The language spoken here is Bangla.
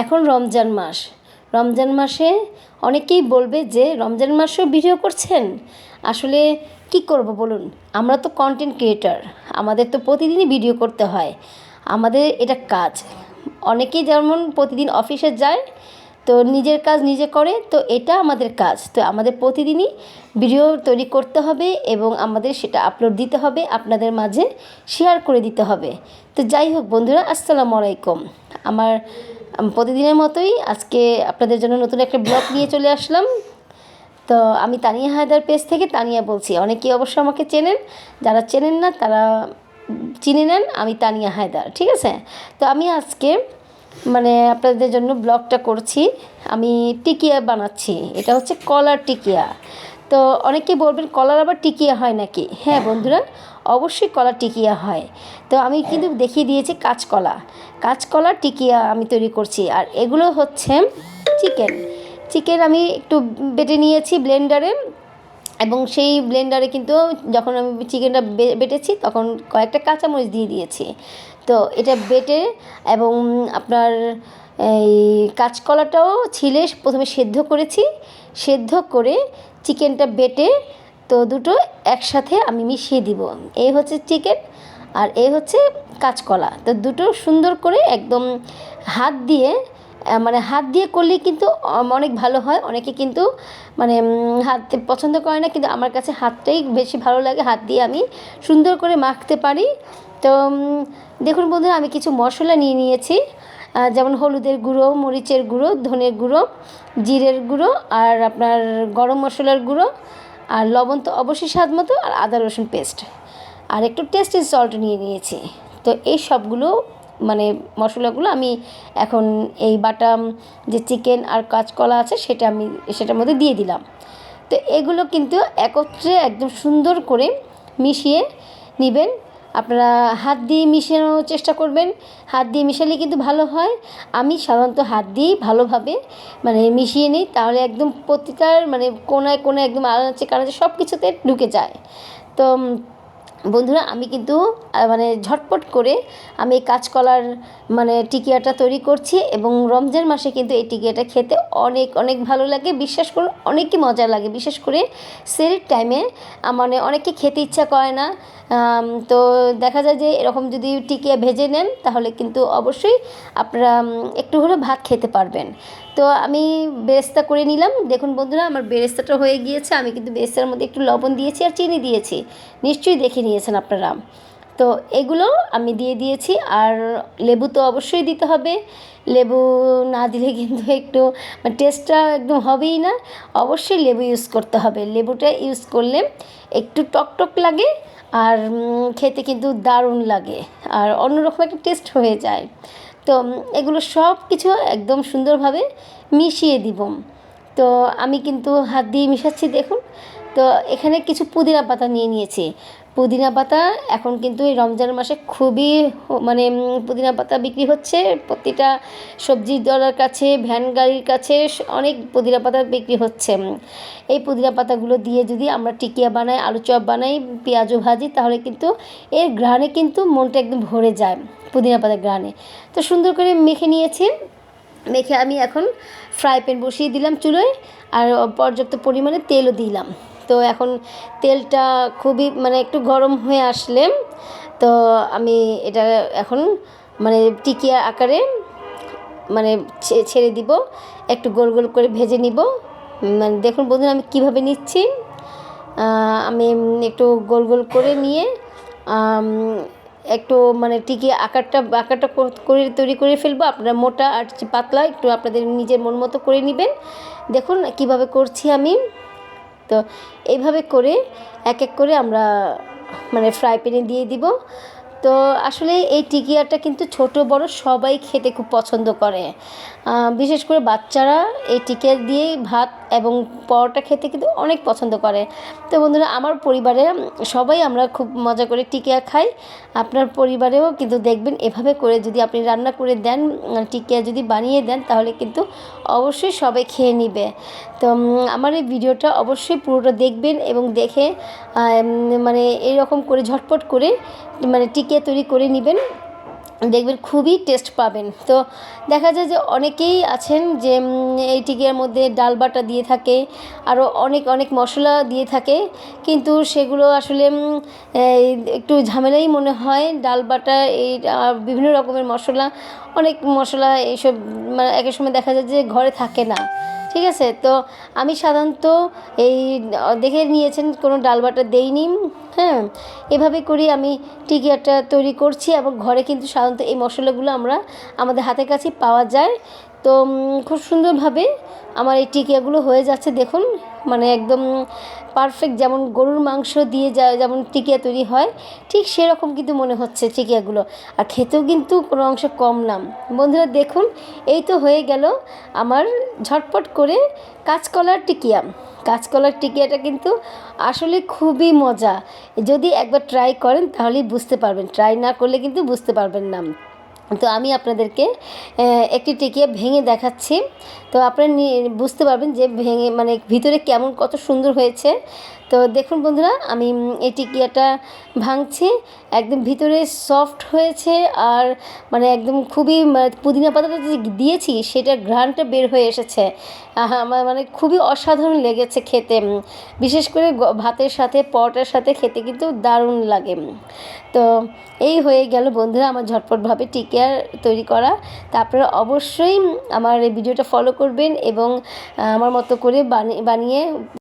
এখন রমজান মাস। রমজান মাসে অনেকেই বলবে যে রমজান মাসেও ভিডিও করছেন? আসলে কি করব বলুন? আমরা তো কন্টেন্ট ক্রিয়েটার আমাদের তো প্রতিদিনই ভিডিও করতে হয়। আমাদের এটা কাজ। অনেকেই যেমন প্রতিদিন অফিসে যায় তো নিজের কাজ নিজে করে তো এটা আমাদের কাজ। তো আমাদের প্রতিদিনই ভিডিও তৈরি করতে হবে এবং আমাদের সেটা আপলোড দিতে হবে আপনাদের মাঝে শেয়ার করে দিতে হবে। তো যাই হোক বন্ধুরা আসসালামু আলাইকুম। আমার আম, প্রতিদিনের মতোই আজকে আপনাদের জন্য নতুন একটা ব্লগ নিয়ে চলে আসলাম। তো আমি তানিয়া হায়দার পেজ থেকে তানিয়া বলছি। অনেকেই অবশ্য আমাকে চেনেন। যারা চেনেন না, তারা চিনে নেন আমি তানিয়া হায়দার, ঠিক আছে? তো আমি আজকে মানে আপনাদের জন্য ব্লগটা করছি। আমি টিকিয়া বানাচ্ছি। এটা হচ্ছে কলার টিকিয়া। তো অনেকে বলবেন কলার আবার টিকিয়া হয় নাকি? হ্যাঁ বন্ধুরা অবশ্যই কলা টিকিয়া হয়। তো আমি কিন্তু দেখিয়ে দিয়েছি কাঁচকলা। কাঁচকলা টিকিয়া আমি তৈরি করছি। আর এগুলো হচ্ছে চিকেন। চিকেন আমি একটু বেটে নিয়েছি ব্লেন্ডারে এবং সেই ব্লেন্ডারে কিন্তু যখন আমি চিকেনটা বেটেছি তখন কয়েকটা কাঁচামরিচ দিয়ে দিয়েছি। তো এটা বেটে এবং আপনার এই কাঁচকলাটাও ছিলে প্রথমে সেদ্ধ করেছি। সেদ্ধ করে চিকেনটা বেটে তো দুটো একসাথে আমি মিশিয়ে দিব। এই হচ্ছে চিকেন আর এই হচ্ছে কাঁচকলা। তো দুটো সুন্দর করে একদম হাত দিয়ে মানে হাত দিয়ে করলেই কিন্তু অনেক ভালো হয়। অনেকে কিন্তু মানে হাত পছন্দ করে না, কিন্তু আমার কাছে হাতটাই বেশি ভালো লাগে। হাত দিয়ে আমি সুন্দর করে মাখতে পারি। তো দেখুন বন্ধুরা, আমি কিছু মশলা নিয়ে নিয়েছি। যেমন হলুদের গুঁড়ো, মরিচের গুঁড়ো, ধনের গুঁড়ো, জিরের গুঁড়ো আর আপনার গরম মশলার গুঁড়ো আর লবণ তো অবশ্যই স্বাদ মতো আর আদা রসুন পেস্ট আর একটু টেস্টি সল্ট নিয়ে নিয়েছি। তো এই সবগুলো মানে মশলাগুলো আমি এখন এই বাটাম যে চিকেন আর কাঁচকলা আছে সেটা আমি, সেটার মধ্যে দিয়ে দিলাম। তো এগুলো কিন্তু একত্রে একদম সুন্দর করে মিশিয়ে নেবেন। আপনারা হাত দিয়ে মিশানোর চেষ্টা করবেন। হাত দিয়ে মিশালে কিন্তু ভালো হয়। আমি সাধারণত হাত দিয়েই ভালোভাবে মানে মিশিয়ে নিই, তাহলে একদম প্রতিটার মানে কোনায় কোনায় একদম আনাচে কানাচে সব কিছুতে ঢুকে যায়। তো বন্ধুরা, আমি কিন্তু মানে ঝটপট করে আমি এই কাঁচকলার মানে টিকিয়াটা তৈরি করছি এবং রমজান মাসে কিন্তু এই টিকিয়াটা খেতে অনেক অনেক ভালো লাগে। বিশ্বাস করুন, অনেকই মজা লাগে। বিশেষ করে সেরের টাইমে মানে অনেকে খেতে ইচ্ছা করে না। তো দেখা যায় যে এরকম যদি টিকিয়া ভেজে নেন, তাহলে কিন্তু অবশ্যই আপনারা একটু হলেও ভাত খেতে পারবেন। তো আমি বেরেস্তা করে নিলাম। দেখুন বন্ধুরা, আমার বেরেস্তাটা হয়ে গিয়েছে। আমি কিন্তু বেরেস্তার মধ্যে একটু লবণ দিয়েছি আর চিনি দিয়েছি। নিশ্চয়ই দেখে নিয়েছেন আপনারা। তো এগুলো আমি দিয়ে দিয়েছি আর লেবু তো অবশ্যই দিতে হবে। লেবু না দিলে কিন্তু একটু টেস্টটা একদম হবেই না। অবশ্যই লেবু ইউজ করতে হবে। লেবুটা ইউজ করলে একটু টক টক লাগে আর খেতে কিন্তু দারুণ লাগে আর অন্যরকম একটা টেস্ট হয়ে যায়। তো এগুলো সব কিছু একদম সুন্দরভাবে মিশিয়ে দিব। তো আমি কিন্তু হাত দিয়ে মিশাচ্ছি, দেখুন। তো এখানে কিছু পুদিনা পাতা নিয়ে নিয়েছি। পুদিনা পাতা এখন কিন্তু এই রমজান মাসে খুবই মানে পুদিনা পাতা বিক্রি হচ্ছে। প্রতিটা সবজির দলার কাছে, ভ্যান গাড়ির কাছে অনেক পুদিনা পাতা বিক্রি হচ্ছে। এই পুদিনা পাতাগুলো দিয়ে যদি আমরা টিকিয়া বানাই, আলু চপ বানাই পেঁয়াজও ভাজি, তাহলে কিন্তু এর ঘ্রাণে কিন্তু মনটা একদম ভরে যায়, পুদিনা পাতার ঘ্রাণে। তো সুন্দর করে মেখে নিয়েছি। মেখে আমি এখন ফ্রাই প্যান বসিয়ে দিলাম চুলোয়, আর পর্যাপ্ত পরিমাণে তেলও দিলাম। তো এখন তেলটা খুবই মানে একটু গরম হয়ে আসলে, তো আমি এটা এখন মানে টিকিয়া আকারে মানে ছেড়ে দিব, একটু গোল গোল করে ভেজে নিব। মানে দেখুন বন্ধুরা আমি কীভাবে নিচ্ছি। আমি একটু গোল গোল করে নিয়ে একটু মানে টিকি আকারটা আকারটা করে তৈরি করে ফেলব। আপনারা মোটা আর পাতলা একটু আপনাদের নিজের মন মতো করে নেবেন। দেখুন কীভাবে করছি আমি। তো এইভাবে করে এক এক করে আমরা মানে ফ্রাই প্যানে দিয়ে দিব। তো আসলে এই টিকিয়াটা কিন্তু ছোট বড় সবাই খেতে খুব পছন্দ করে। বিশেষ করে বাচ্চারা এই টিকিয়া দিয়ে ভাত এবং পরোটা খেতে কিন্তু অনেক পছন্দ করে। তো বন্ধুরা, আমার পরিবারে সবাই আমরা খুব মজা করে টিকিয়া খাই। আপনার পরিবারেও কিন্তু দেখবেন এভাবে করে যদি আপনি রান্না করে দেন টিকিয়া যদি বানিয়ে দেন, তাহলে কিন্তু অবশ্যই সবাই খেয়ে নিবে। তো আমার এই ভিডিওটা অবশ্যই পুরোটা দেখবেন এবং দেখে মানে এরকম করে ঝটপট করে মানে টিকিয়া তৈরি করে নেবেন। দেখবেন খুবই টেস্ট পাবেন। তো দেখা যায় যে অনেকেই আছেন যে এই টিকিয়ার মধ্যে ডাল বাটা দিয়ে থাকে আরও অনেক অনেক মশলা দিয়ে থাকে, কিন্তু সেগুলো আসলে একটু ঝামেলাই মনে হয়। ডাল বাটা, এই বিভিন্ন রকমের মশলা, অনেক মশলা এইসব মানে এক এক সময় দেখা যায় যে ঘরে থাকে না। ঠিক আছে? তো আমি সাধারণত এই, দেখে নিয়েছেন কোনো ডাল বাটা দেইনি। হ্যাঁ এভাবে করে আমি টিকিয়াটা তৈরি করছি এবং ঘরে কিন্তু সাধারণত এই মশলাগুলো আমরা আমাদের হাতের কাছে পাওয়া যায়। তো খুব সুন্দরভাবে আমার এই টিকিয়াগুলো হয়ে যাচ্ছে, দেখুন। মানে একদম পারফেক্ট যেমন গরুর মাংস দিয়ে যা, যেমন টিকিয়া তৈরি হয়, ঠিক সেরকম কিন্তু মনে হচ্ছে টিকিয়াগুলো। আর খেতেও কিন্তু কোনো অংশে কম নাম। বন্ধুরা, দেখুন, এই তো হয়ে গেল আমার ঝটপট করে কাঁচকলার টিকিয়া। কাঁচকলার টিকিয়াটা কিন্তু আসলে খুবই মজা। যদি একবার ট্রাই করেন, তাহলেই বুঝতে পারবেন। ট্রাই না করলে কিন্তু বুঝতে পারবেন না। তো আমি আপনাদেরকে একটি টিকিয়া ভেঙে দেখাচ্ছি। তো আপনারা বুঝতে পারবেন যে ভেঙে মানে ভিতরে কেমন কত সুন্দর হয়েছে। তো দেখুন বন্ধুরা, আমি এই টিকিয়াটা ভাঙছি? একদম ভিতরে সফট হয়েছে আর মানে একদম খুবই পুদিনা পাতাটা যে দিয়েছি সেটা ঘ্রাণটা বের হয়ে এসেছে। আমার মানে খুবই অসাধারণ লেগেছে খেতে বিশেষ করে ভাতের সাথে, পরোটার সাথে খেতে কিন্তু দারুণ লাগে তো এই হয়ে গেল বন্ধুরা আমার ঝটপটভাবে টিকিয়ার তৈরি করা। তারপরে অবশ্যই আমার এই ভিডিওটা ফলো করবেন এবং আমার মতো করে বানিয়ে